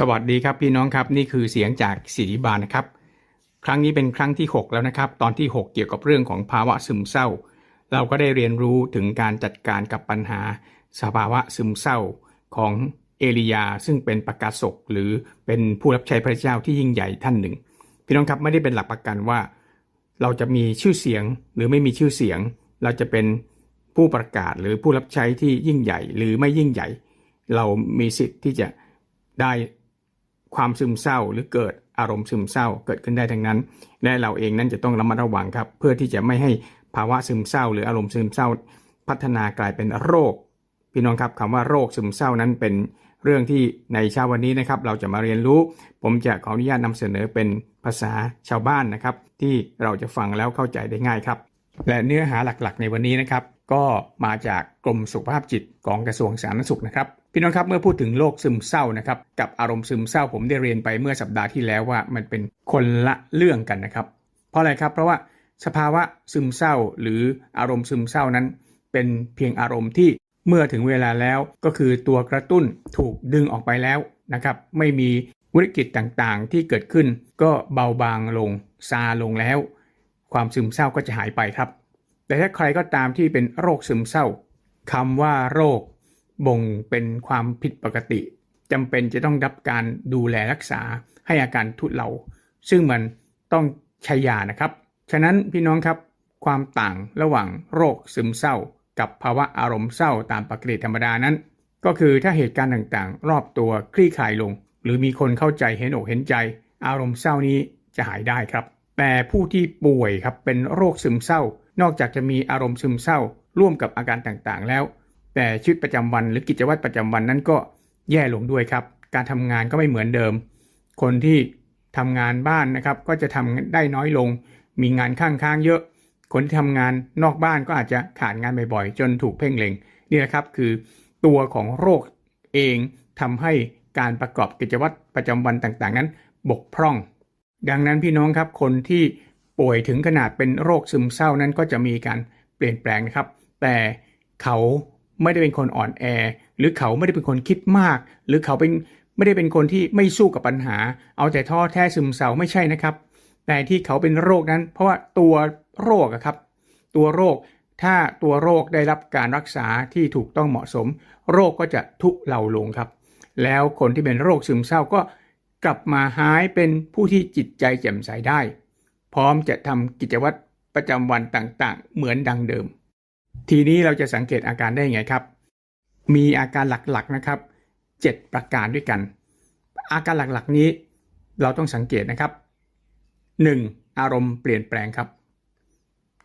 สวัสดีครับพี่น้องครับนี่คือเสียงจากศิริบาลนะครับ ครั้งนี้เป็นครั้งที่ 6 แล้วนะครับ ตอนที่ 6 เกี่ยวกับเรื่องของภาวะซึมเศร้า เราก็ได้เรียนรู้ถึงการจัดการกับปัญหา สภาวะซึมเศร้าของเอลียาซึ่งเป็นประกาศกหรือเป็นผู้รับใช้พระเจ้าที่ยิ่งใหญ่ท่านหนึ่ง พี่น้องครับไม่ได้เป็นหลักประกันว่า เราจะมีชื่อเสียงหรือไม่มีชื่อเสียง เราจะเป็นผู้ประกาศหรือผู้รับใช้ที่ยิ่งใหญ่ หรือไม่ยิ่งใหญ่ เรามีสิทธิ์ที่จะได้ ความซึมเศร้าหรือเกิดอารมณ์ซึมเศร้าเกิดขึ้นได้ทั้งนั้น และเราเองนั้นจะต้องระมัดระวังครับ เพื่อที่จะไม่ให้ภาวะซึมเศร้า หรืออารมณ์ซึมเศร้า พัฒนากลายเป็นโรค พี่น้องครับคำว่าโรคซึมเศร้านั้นเป็นเรื่องที่ในเช้าวันนี้นะครับ เราจะมาเรียนรู้ ผมจะขออนุญาตนำเสนอเป็นภาษาชาวบ้านนะครับ ที่เราจะฟังแล้วเข้าใจได้ง่ายครับ และเนื้อหาหลักๆ ในวันนี้นะครับ ก็มาจากกรมสุขภาพจิตของกระทรวงสาธารณสุขนะครับ พี่น้องครับเมื่อพูดถึงโรคซึมเศร้านะครับกับอารมณ์ซึมเศร้าผมได้เรียนไปเมื่อสัปดาห์ที่แล้วว่ามันเป็นคนละเรื่องกันนะครับ เพราะอะไรครับเพราะว่าสภาวะซึมเศร้า หรืออารมณ์ซึมเศร้านั้น เป็นเพียงอารมณ์ที่เมื่อถึงเวลาแล้วก็คือตัวกระตุ้นถูกดึงออกไปแล้วนะครับ ไม่มีวิกฤตต่างๆ ที่เกิดขึ้น ก็เบาบางลงซาลงแล้ว ความซึมเศร้าก็จะหายไปครับ แต่ถ้าใครก็ตามที่เป็นโรคซึมเศร้าคำว่าโรค บ่งเป็นความผิดปกติจำเป็นจะต้องรับการดูแลรักษาให้อาการทุเลาซึ่งมันต้องใช้ยานะครับ ฉะนั้นพี่น้องครับความต่างระหว่างโรคซึมเศร้า กับภาวะอารมณ์เศร้าตามปกติธรรมดานั้น ก็คือถ้าเหตุการณ์ต่างๆ รอบตัวคลี่คลายลง หรือมีคนเข้าใจเห็นอกเห็นใจ อารมณ์เศร้านี้จะหายได้ครับ แต่ผู้ที่ป่วยครับเป็นโรคซึมเศร้า นอกจากจะมีอารมณ์ซึมเศร้า ร่วมกับอาการต่างๆ แล้ว แต่ชีวิตประจำวันหรือกิจวัตรประจำวันนั้นก็แย่ลงด้วยครับ การทำงานก็ไม่เหมือนเดิม คนที่ทำงานบ้านนะครับ ก็จะทำได้น้อยลง มีงานข้างๆเยอะ คนที่ทำงานนอกบ้านก็อาจจะขาดงานบ่อยๆ จนถูกเพ่งเล็งนี่นะครับคือตัวของโรคเองทำให้การประกอบกิจวัตรประจำวันต่างๆ นั้น บกพร่อง ดังนั้นพี่น้องครับคนที่ป่วยถึงขนาดเป็นโรคซึมเศร้านั้นก็จะมีการเปลี่ยนแปลงนะครับ แต่เขา ไม่ได้เป็นคนอ่อนแอ หรือเขาไม่ได้เป็นคนคิดมาก หรือเขาเป็นไม่ได้เป็นคนที่ไม่สู้กับปัญหา เอาแต่ท้อแท้ซึมเศร้าไม่ใช่นะครับ แต่ที่เขาเป็นโรคนั้น เพราะว่าตัวโรคครับ ตัวโรคถ้าตัวโรคได้รับการรักษาที่ถูกต้องเหมาะสม โรคก็จะทุเลาลงครับ แล้วคนที่เป็นโรคซึมเศร้าก็กลับมาหายเป็นผู้ที่จิตใจแจ่มใสได้ พร้อมจะทำกิจวัตรประจำวันต่างๆ เหมือนดังเดิม ทีนี้เราจะสังเกตอาการได้ไงครับ มีอาการหลักๆนะครับ 7 ประการด้วยกัน อาการหลักๆนี้เราต้องสังเกตนะครับ 1. อารมณ์เปลี่ยนแปลงครับ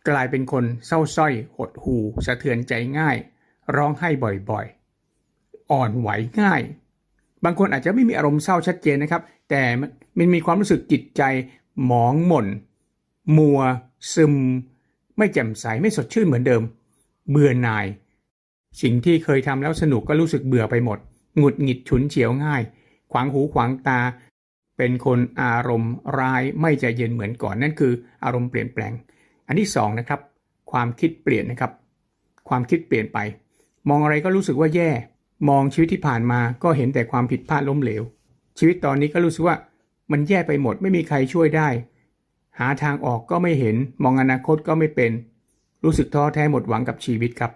กลายเป็นคนเศร้าส้อย หดหูสะเทือนใจง่าย ร้องไห้บ่อยๆ อ่อนไหวง่าย บางคนอาจจะไม่มีอารมณ์เศร้าชัดเจนนะครับ แต่มันมีความรู้สึกจิตใจหมองหม่น มัว ซึม ไม่แจ่มใสไม่สดชื่นเหมือนเดิม เบื่อหน่าย สิ่งที่เคยทำแล้วสนุกก็รู้สึกเบื่อไปหมด หงุดหงิดฉุนเฉียวง่าย ขวางหูขวางตา เป็นคนอารมณ์ร้ายไม่ใจเย็นเหมือนก่อนนั่นคือ อารมณ์เปลี่ยนแปลง อันที่สองนะครับ ความคิดเปลี่ยนนะครับ ความคิดเปลี่ยนไป มองอะไรก็รู้สึกว่าแย่ มองชีวิตที่ผ่านมาก็เห็นแต่ความผิดพลาดล้มเหลว ชีวิตตอนนี้ก็รู้สึกว่ามันแย่ไปหมดไม่มีใครช่วยได้ หาทางออกก็ไม่เห็น มองอนาคตก็ไม่เป็น รู้สึกท้อแท้หมดหวังกับชีวิตครับ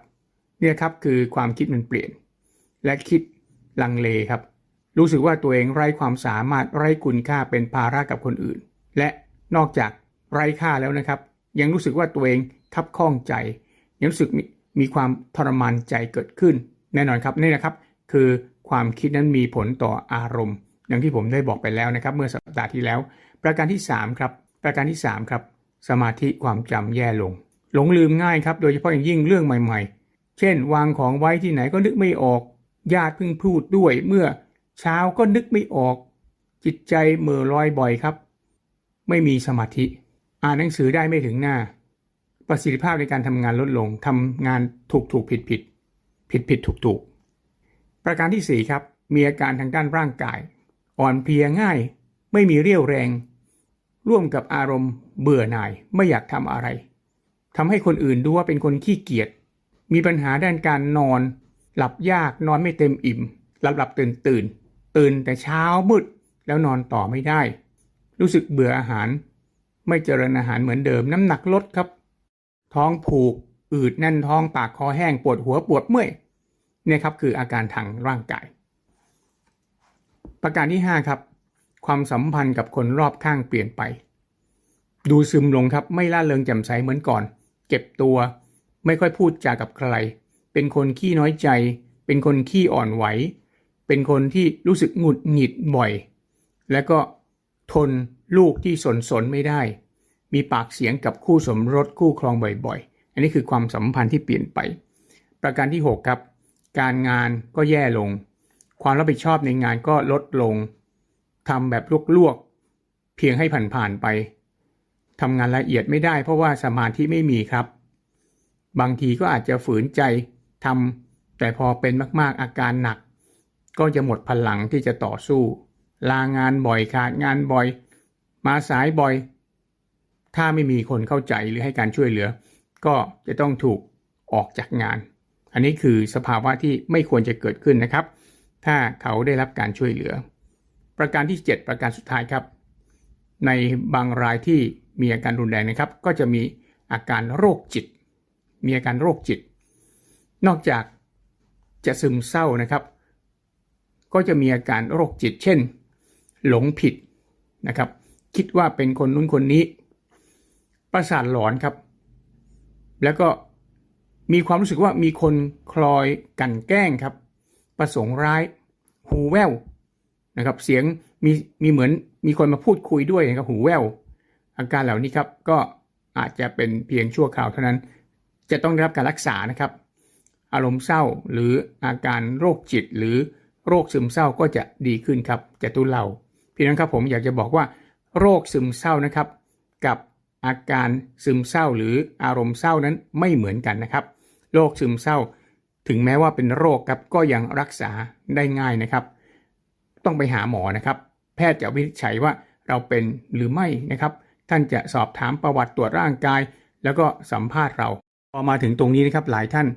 เนี่ยครับคือความคิดมันเปลี่ยน และคิดลังเลครับ รู้สึกว่าตัวเองไร้ความสามารถไร้คุณค่าเป็นภาระกับคนอื่น และนอกจากไร้ค่าแล้วนะครับ ยังรู้สึกว่าตัวเองทับข้องใจ ยังรู้สึกมมีความทรมานใจเกิดขึ้น แน่นอนครับนี่นะครับ คือความคิดนั้นมีผลต่ออารมณ์ อย่างที่ผมได้บอกไปแล้วนะครับ เมื่อสัปดาห์ที่แล้ว ประการที่3ครับประการที่3ครับสมาธิความจำแย่ลง หลงลืมง่ายครับโดยเฉพาะอย่างยิ่งเรื่องใหม่ๆ เช่น วางของไว้ที่ไหนก็นึกไม่ออก ญาติเพิ่งพูดด้วยเมื่อเช้าก็นึกไม่ออก จิตใจเหม่อลอยบ่อยครับ ไม่มีสมาธิ อ่านหนังสือได้ไม่ถึงหน้า ประสิทธิภาพในการทำงานลดลงทำงานถูกถูกผิดผิดผิดผิดถูกถูกประการที่ 4 ครับ มีอาการทางด้านร่างกาย อ่อนเพลียง่าย ไม่มีเรี่ยวแรง ร่วมกับอารมณ์เบื่อหน่ายไม่อยากทำอะไร ทำให้คนอื่นดูว่าเป็นคนขี้เกียจ มีปัญหาด้านการนอน หลับยากนอนไม่เต็มอิ่ม หลับหลับตื่นตื่น ตื่นแต่เช้ามืด แล้วนอนต่อไม่ได้ รู้สึกเบื่ออาหาร ไม่เจริญอาหารเหมือนเดิมน้ำหนักลดครับ ท้องผูก อืดแน่นท้องปากคอแห้งปวดหัวปวดเมื่อยเนี่ยครับคืออาการทางร่างกาย ประการที่ 5 ครับ ความสัมพันธ์กับคนรอบข้างเปลี่ยนไป ดูซึมลงครับไม่ล่าเริงแจ่มใสเหมือนก่อน เก็บตัว ไม่ค่อยพูดจากับใคร เป็นคนขี้น้อยใจ เป็นคนขี้อ่อนไหว เป็นคนที่รู้สึกหงุดหงิดบ่อย แล้วก็ทนลูกที่สนสนไม่ได้ มีปากเสียงกับคู่สมรสคู่ครองบ่อยๆ อันนี้คือความสัมพันธ์ที่เปลี่ยนไป ประการที่ 6 ครับ การงานก็แย่ลง ความรับผิดชอบในงานก็ลดลงทำแบบลวกๆ เพียงให้ผ่านๆไป ทำงานละเอียดไม่ได้เพราะว่าสมาธิไม่มีครับ บางทีก็อาจจะฝืนใจทำแต่พอเป็นมากๆอาการหนัก ก็จะหมดพลังที่จะต่อสู้ ลางานบ่อยขาดงานบ่อย มาสายบ่อย ถ้าไม่มีคนเข้าใจหรือให้การช่วยเหลือ ก็จะต้องถูกออกจากงาน อันนี้คือสภาวะที่ไม่ควรจะเกิดขึ้นนะครับ ถ้าเขาได้รับการช่วยเหลือ ประการที่ 7 ประการสุดท้ายครับ ในบางรายที่ มีอาการรุนแรงนะครับ ก็จะมีอาการโรคจิต มีอาการโรคจิต นอกจากจะซึมเศร้านะครับ ก็จะมีอาการโรคจิต เช่น หลงผิดนะครับ คิดว่าเป็นคนนู้นคนนี้ ประสาทหลอนครับ แล้วก็มีความรู้สึกว่ามีคนคลอยกั่นแกล้งครับ ประสงค์ร้าย หูแว่วนะครับ เสียงมีมีเหมือนมีคนมาพูดคุยด้วยนะครับ หูแว่ว อาการเหล่านี้ครับก็อาจจะเป็นเพียงชั่วคราวเท่านั้น จะต้องได้รับการรักษานะครับ อารมณ์เศร้าหรืออาการโรคจิตหรือโรคซึมเศร้าก็จะดีขึ้นครับจะตุเลาพี่น้องครับผมอยากจะบอกว่า โรคซึมเศร้านะครับ กับอาการซึมเศร้าหรืออารมณ์เศร้านั้นไม่เหมือนกันนะครับ โรคซึมเศร้า ถึงแม้ว่าเป็นโรคครับก็ยังรักษาได้ง่ายนะครับ ต้องไปหาหมอนะครับ แพทย์จะวินิจฉัยว่าเราเป็นหรือไม่นะครับ ท่านจะสอบถามประวัติตรวจร่างกาย แล้วก็สัมภาษณ์เรา พอมาถึงตรงนี้นะครับหลายท่าน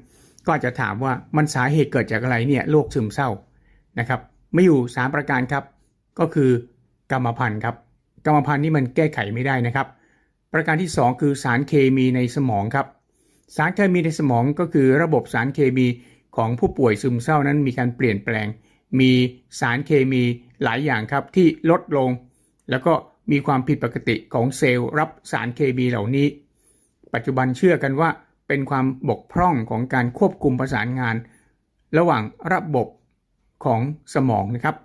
ก็อาจจะถามว่ามันสาเหตุเกิดจากอะไรเนี่ยโรคซึมเศร้านะครับไม่อยู่ 3 ประการครับ ก็คือกรรมพันธุ์ครับกรรมพันธุ์นี่มันแก้ไขไม่ได้นะครับ ประการที่ 2 คือสารเคมีในสมองครับ สารเคมีในสมองก็คือระบบสารเคมีของผู้ป่วยซึมเศร้านั้นมีการเปลี่ยนแปลง มีสารเคมีหลายอย่างครับที่ลดลง แล้วก็ มีความผิดปกติของเซลล์รับสารเคมีเหล่านี้ ปัจจุบันเชื่อกันว่าเป็นความบกพร่องของการควบคุมประสานงาน ระหว่างระบบของสมองนะครับ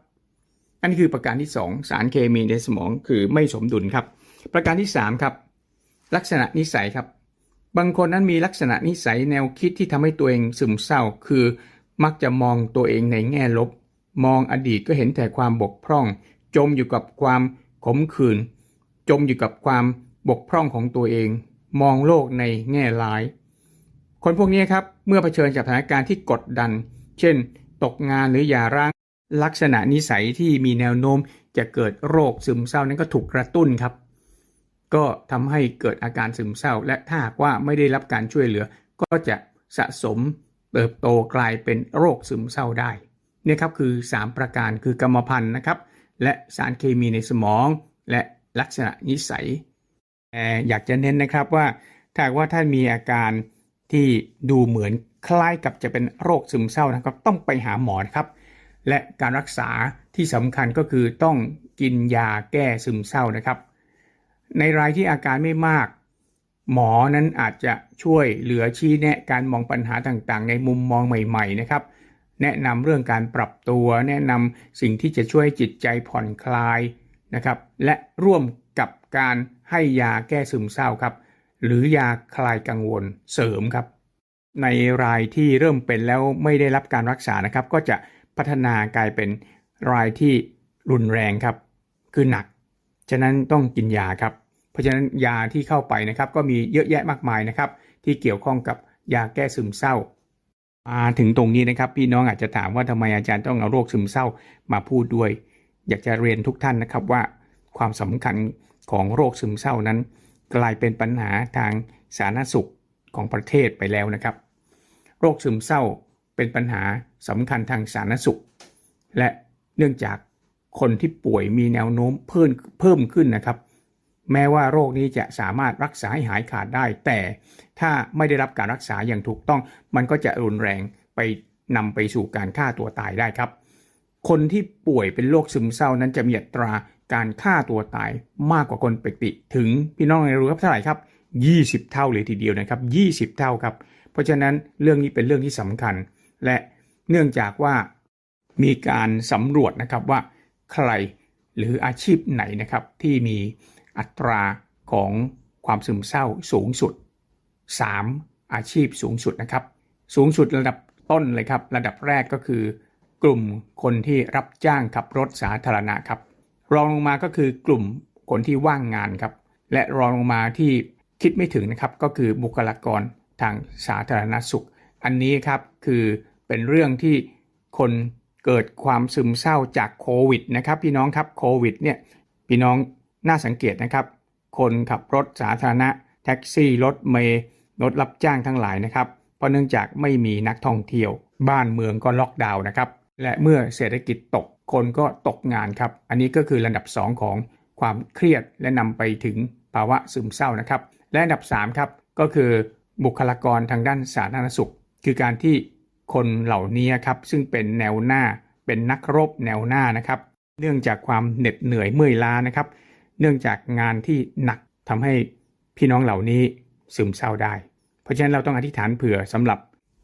อันนี้คือประการที่ 2 สารเคมีในสมองคือไม่สมดุลครับ ประการที่3ครับลักษณะนิสัยครับ บางคนนั้นมีลักษณะนิสัยแนวคิดที่ทำให้ตัวเองซึมเศร้า คือมักจะมองตัวเองในแง่ลบ มองอดีตก็เห็นแต่ความบกพร่อง จมอยู่กับความ ขมขื่นจมอยู่กับความบกพร่องของตัวเอง มองโลกในแง่ร้าย คนพวกนี้ครับเมื่อเผชิญกับสถานการณ์ที่กดดัน เช่น ตกงานหรือหย่าร้างลักษณะนิสัยที่มีแนวโน้มจะเกิดโรคซึมเศร้านั้นก็ถูกกระตุ้นครับ ก็ทำให้เกิดอาการซึมเศร้า และถ้าหากว่าไม่ได้รับการช่วยเหลือ ก็จะสะสมเติบโตกลายเป็นโรคซึมเศร้าได้นี่ครับคือ 3 ประการคือกรรมพันธุ์นะครับ และสารเคมีในสมอง และลักษณะนิสัยแต่อยากจะเน้นนะครับว่าถ้าว่าท่านมีอาการที่ดูเหมือนคล้ายกับจะเป็นโรคซึมเศร้านะครับ ต้องไปหาหมอนะครับ และการรักษาที่สำคัญก็คือต้องกินยาแก้ซึมเศร้านะครับ ในรายที่อาการไม่มาก หมอนั้นอาจจะช่วยเหลือชี้แนะการมองปัญหาต่างๆ ในมุมมองใหม่ ๆ นะครับ แนะนำเรื่องการปรับตัว แนะนำสิ่งที่จะช่วยจิตใจผ่อนคลายนะครับและร่วมกับการให้ยาแก้ซึมเศร้าครับ หรือยาคลายกังวลเสริมครับ ในรายที่เริ่มเป็นแล้วไม่ได้รับการรักษานะครับ ก็จะพัฒนากลายเป็นรายที่รุนแรงครับ คือหนัก ฉะนั้นต้องกินยาครับ เพราะฉะนั้นยาที่เข้าไปนะครับ ก็มีเยอะแยะมากมายนะครับ ที่เกี่ยวข้องกับยาแก้ซึมเศร้า มาถึงตรงนี้นะครับ พี่น้องอาจจะถามว่าทำไมอาจารย์ต้องเอาโรคซึมเศร้ามาพูดด้วย อยากจะเรียนทุกท่านนะครับว่าความสำคัญของโรคซึมเศร้านั้น กลายเป็นปัญหาทางสาธารณสุขของประเทศไปแล้วนะครับ โรคซึมเศร้าเป็นปัญหาสำคัญทางสาธารณสุข และเนื่องจากคนที่ป่วยมีแนวโน้มเพิ่มเพิ่มขึ้นนะครับ แม้ว่าโรคนี้จะสามารถรักษาให้หายขาดได้ แต่ถ้าไม่ได้รับการรักษาอย่างถูกต้อง มันก็จะรุนแรงไปนำไปสู่การฆ่าตัวตายได้ครับ คนที่ป่วยเป็นโรคซึมเศร้านั้นจะมีอัตราการฆ่าตัวตายมากกว่าคนปกติ ถึงพี่น้องในรู้ครับเท่าไหร่ครับ 20 เท่าเลยทีเดียวนะครับ 20 เท่าครับ เพราะฉะนั้นเรื่องนี้เป็นเรื่องที่สำคัญ และเนื่องจากว่ามีการสำรวจนะครับว่าใครหรืออาชีพไหนนะครับที่มี อัตราของความซึมเศร้าสูงสุด 3 อาชีพสูงสุดนะครับ สูงสุดระดับต้นเลยครับ ระดับแรกก็คือกลุ่มคนที่รับจ้างขับรถสาธารณะครับ รองลงมาก็คือกลุ่มคนที่ว่างงานครับ และรองลงมาที่คิดไม่ถึงนะครับก็คือบุคลากรทางสาธารณสุข อันนี้ครับคือเป็นเรื่องที่คนเกิดความซึมเศร้าจากโควิดนะครับ พี่น้องครับโควิดเนี่ยพี่น้อง น่าสังเกตนะครับ คนขับรถสาธารณะ แท็กซี่รถเมล์รถรับจ้างทั้งหลายนะครับ เพราะเนื่องจากไม่มีนักท่องเที่ยว บ้านเมืองก็ล็อกดาวน์นะครับ และเมื่อเศรษฐกิจตกคนก็ตกงานครับ อันนี้ก็คือระดับ 2 ของความเครียดและนำไปถึงภาวะซึมเศร้านะครับ และอันดับ3ครับก็คือบุคลากรทางด้านสาธารณสุข คือการที่คนเหล่านี้ครับซึ่งเป็นแนวหน้าเป็นนักรบแนวหน้านะครับ เนื่องจากความเหน็ดเหนื่อยเมื่อยล้านะครับ เนื่องจากงานที่หนักทำให้พี่น้องเหล่านี้ซึมเศร้าได้ เพราะฉะนั้นเราต้องอธิษฐานเผื่อสำหรับ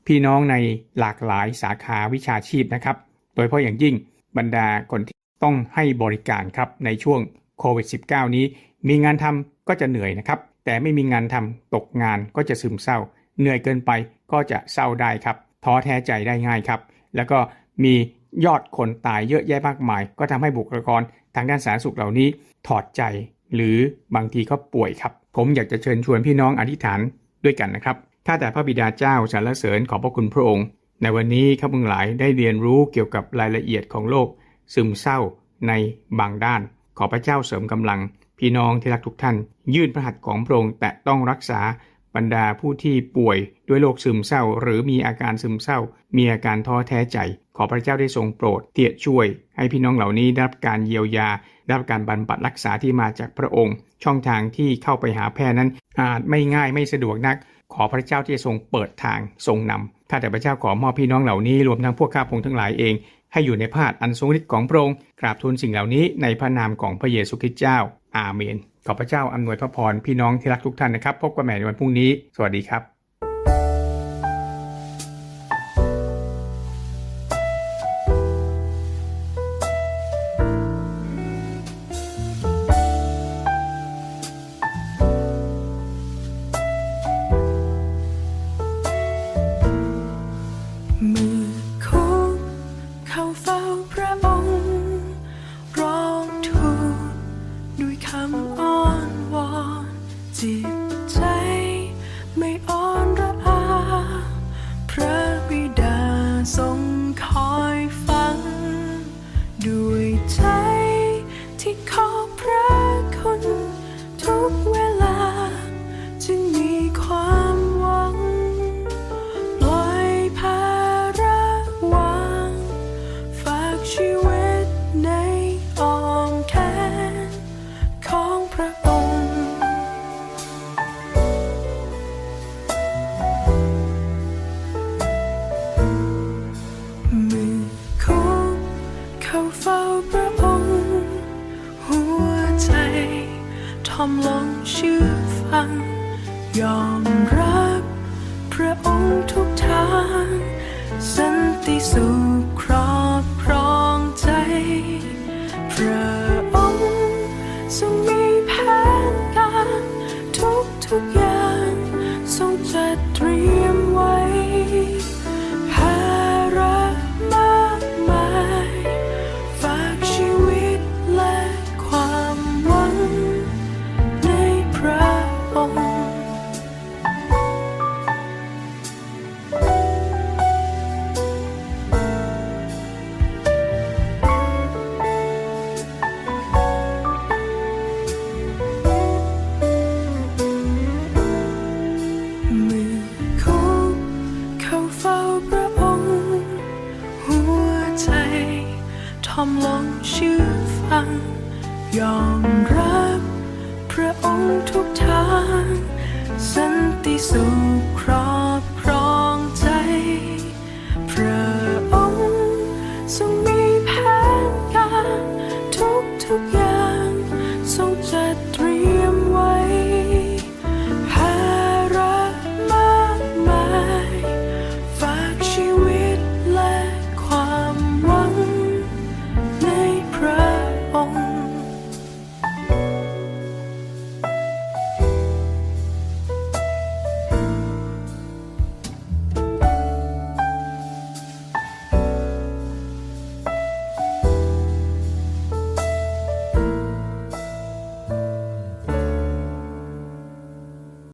พี่น้องในหลากหลายสาขาวิชาชีพนะครับ โดยเฉพาะอย่างยิ่งบรรดาคนที่ต้องให้บริการครับในช่วงโควิด -19 นี้ มีงานทำก็จะเหนื่อยนะครับ แต่ไม่มีงานทำตกงานก็จะซึมเศร้า เหนื่อยเกินไปก็จะเศร้าได้ครับท้อแท้ใจได้ง่ายครับ แล้วก็มียอดคนตายเยอะแยะมากมาย ก็ทำให้บุคลากร ทางด้านสาธารณสุขเหล่านี้ถอดใจ หรือบางทีก็ป่วยครับ ผมอยากจะเชิญชวนพี่น้องอธิษฐานด้วยกันนะครับข้าแต่พระบิดาเจ้าสรรเสริญขอบพระคุณพระองค์ ในวันนี้ข้าพงหลายได้เรียนรู้เกี่ยวกับรายละเอียดของโลกซึมเศร้าในบางด้าน ขอพระเจ้าเสริมกำลัง พี่น้องที่รักทุกท่าน ยื่นพระหัตถ์ของพระองค์แต่ต้องรักษา บรรดาผู้ที่ป่วยด้วยโรคซึมเศร้า หรือมีอาการซึมเศร้า มีอาการท้อแท้ใจ ขอพระเจ้าได้ทรงโปรดเตียช่วย ให้พี่น้องเหล่านี้ได้รับการเยียวยา ได้รับการบรรบัดรักษาที่มาจากพระองค์ ช่องทางที่เข้าไปหาแพทย์นั้น อาจไม่ง่ายไม่สะดวกนัก ขอพระเจ้าที่ทรงเปิดทางทรงนำข้าแต่พระเจ้าขอมอบพี่น้องเหล่านี้รวมทั้งพวกข้าพงทั้งหลายเอง ให้อยู่ในพาดอันทรงฤทธิ์ของพระองค์กราบทูลสิ่งเหล่านี้ในพระนามของพระเยซูคริสต์เจ้า อาเมน ขอพระเจ้าอำนวยพระพรพี่น้องที่รักทุกท่านนะครับ พบกันใหม่ในวันพรุ่งนี้ สวัสดีครับ อมลงเชื่อฟัง ยอมรับ พระองค์ทุกทาง สันติสุขครอบครองใจ พระองค์ทรงมีแผนการ ทุกทุกอย่าง ทรงจัดเตรียม อมลงชื่อฟัง ยอมรับพระองค์ทุกทาง สันติสุขครอบ